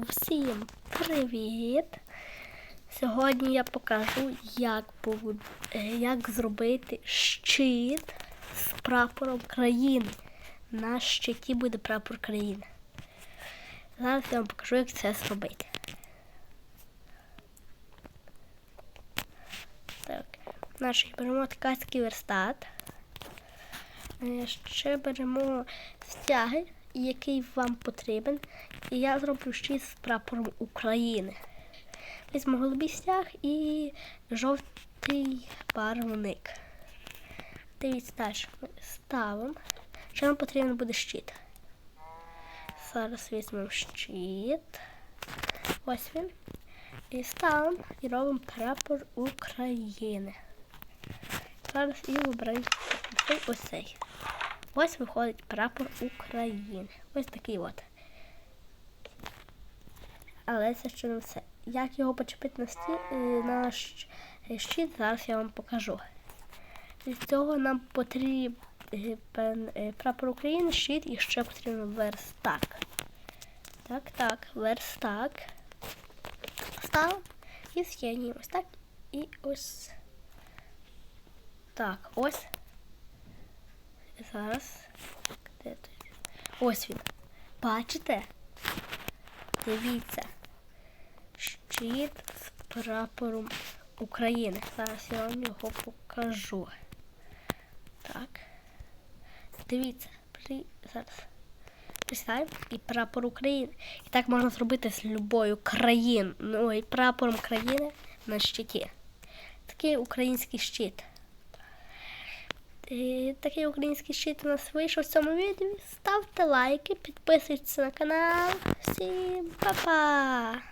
Всім привіт! Сьогодні я покажу, як, як зробити щит з прапором країни. На щиті буде прапор країни. Зараз я вам покажу, як це зробити. Так, наш беремо ткацький верстат. Е, Ще беремо стяги, який вам потрібен. І я зроблю щит з прапором України. Візьму голубий стяг і жовтий барвник. Дивіться далі. Ставимо. Ще нам потрібен буде щит. Зараз візьмемо щит. Ось він. І ставимо і робимо прапор України. Зараз і вибираємо ось цей. Ось виходить прапор України. Ось такий от. Але це ще не все. Як його почепити на сті... е, на е, щит, зараз я вам покажу. Для цього нам потрібен е, прапор України, щит і ще потрібен верстак. Так, так, верстак. Ставимо і з'єднуємо. Ось так і ось. Так, ось. Зараз. Де той? Ось він. Бачите? Дивіться. Щит з прапором України. Зараз я вам його покажу. Так. Дивіться. При... Зараз. Представимо і прапор України. І так можна зробити з любою країною. Ну і прапором країни на щиті. Такий український щит. Е, Такий український щит у нас вийшов в цьому відео. Ставте лайки, підписуйтесь на канал. Всім па-па!